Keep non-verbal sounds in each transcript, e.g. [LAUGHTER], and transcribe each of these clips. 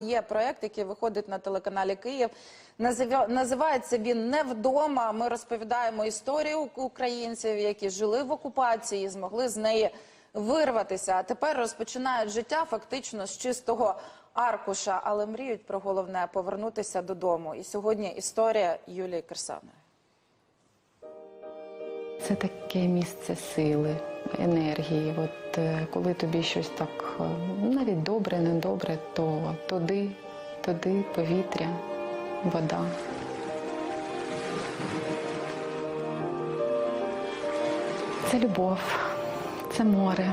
Є проект, який виходить на телеканалі Київ. Називається він не вдома. Ми розповідаємо історію українців, які жили в окупації, змогли з неї вирватися. А тепер розпочинають життя фактично з чистого аркуша, але мріють про головне повернутися додому. І сьогодні історія Юлії Кирсанової. Це таке місце сили, енергії. От е, коли тобі щось так е, навіть добре, недобре, то туди, туди повітря, вода. Це любов, це море,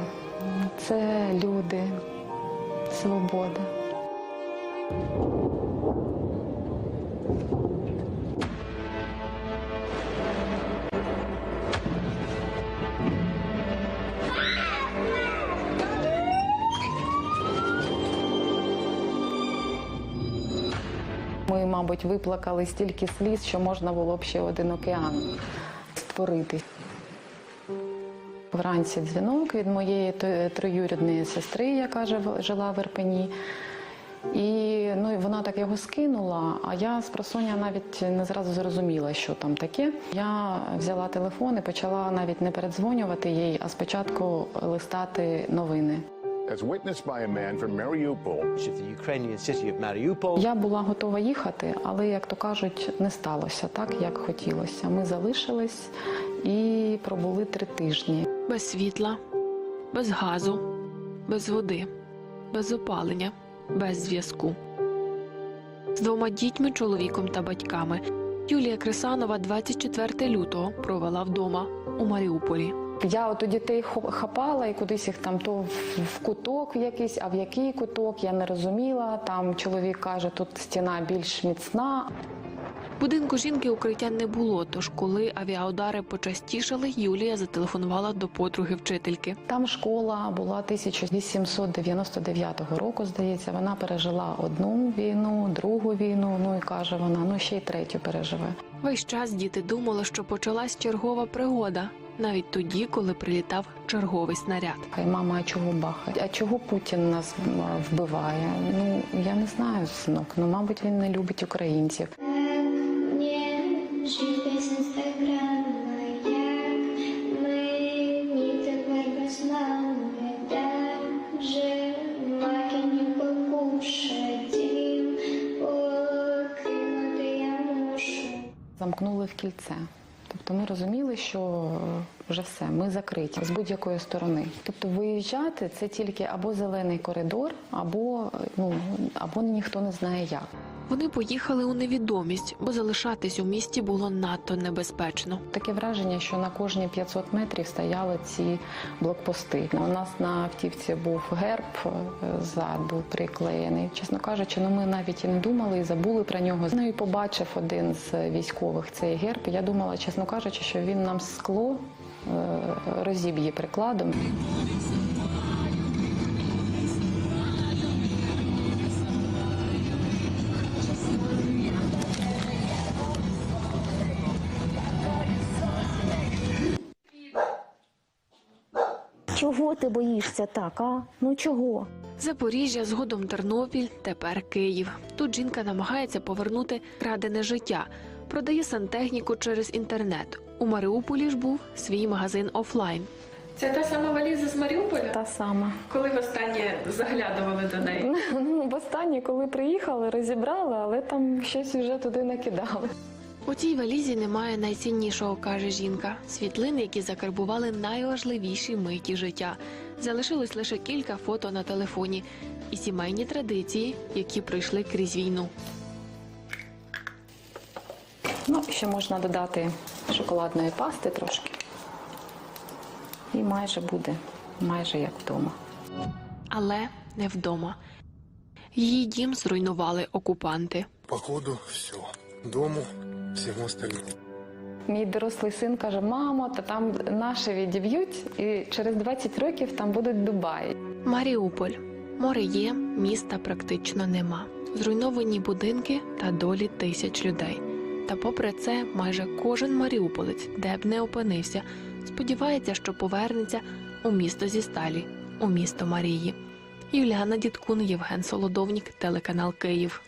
це люди, свобода. Ми, мабуть, виплакали стільки сліз, що можна було б ще один океан створити. Вранці дзвінок від моєї троюрідної сестри, яка жила в Ірпені. І ну, вона так його скинула, а я з просоння навіть не зразу зрозуміла, що там таке. Я взяла телефон і почала навіть не передзвонювати їй, а спочатку листати новини. As witnessed by a man from Mariupol. the Ukrainian city of Mariupol. Я була готова їхати, але, як то кажуть, не сталося так, як хотілося. Ми залишились і пробули три тижні. без світла, без газу, без води, без опалення, без зв'язку. З двома дітьми, чоловіком та батьками. Юлія Крисанова 24 лютого провела вдома у Маріуполі. Я от у дітей хапала і кудись їх там то в, в куток в якийсь, а в який куток я не розуміла. Там чоловік каже, тут стіна більш міцна. Будинку жінки укриття не було, тож коли авіаудари почастішали, Юлія зателефонувала до подруги вчительки. Там школа була 1899 року, здається. Вона пережила одну війну, другу війну. Ну і каже вона, ну ще й третю переживе. Весь час діти думали, що почалась чергова пригода, навіть тоді, коли прилітав черговий снаряд. Хай мама, а чого бахає? А чого Путін нас вбиває? Ну я не знаю, синок. Ну мабуть, він не любить українців. Замкнули в кільце. Тобто ми розуміли, що вже все, ми закриті з будь-якої сторони. Тобто виїжджати це тільки або зелений коридор, або ну або ніхто не знає як. Вони поїхали у невідомість, бо залишатись у місті було надто небезпечно. Таке враження, що на кожні 500 метрів стояли ці блокпости. У нас на автівці був герб, е, зад був приклеєний. Чесно кажучи, ну ми навіть і не думали і забули про нього. Ну і побачив один з військових цей герб. Я думала, чесно кажучи, що він нам скло е, розіб'є прикладом. Чого ти боїшся так, а? Ну чого? Запоріжжя, згодом Тернопіль, тепер Київ. Тут жінка намагається повернути крадене життя, продає сантехніку через інтернет. У Маріуполі ж був свій магазин офлайн. Це та сама валіза з Маріуполя? Та сама. Коли востаннє заглядували до неї? [LAUGHS] Ну, востаннє, коли приїхали, розібрали, але там щось вже туди накидали. У цій валізі немає найціннішого, каже жінка. Світлини, які закарбували найважливіші миті життя. Залишилось лише кілька фото на телефоні і сімейні традиції, які пройшли крізь війну. Ну, ще можна додати шоколадної пасти трошки. І майже буде, майже як вдома. Але не вдома. Її дім зруйнували окупанти. Походу, все. Дому, всему остальному. Мій дорослий син каже: мамо, та там наші відіб'ють, і через 20 років там будуть Дубаї. Маріуполь. Море є, міста практично нема. Зруйновані будинки та долі тисяч людей. Та попри це, майже кожен маріуполець, де б не опинився, сподівається, що повернеться у місто зі сталі, у місто Марії. Юліана Діткун, Євген Солодовнік, телеканал Київ.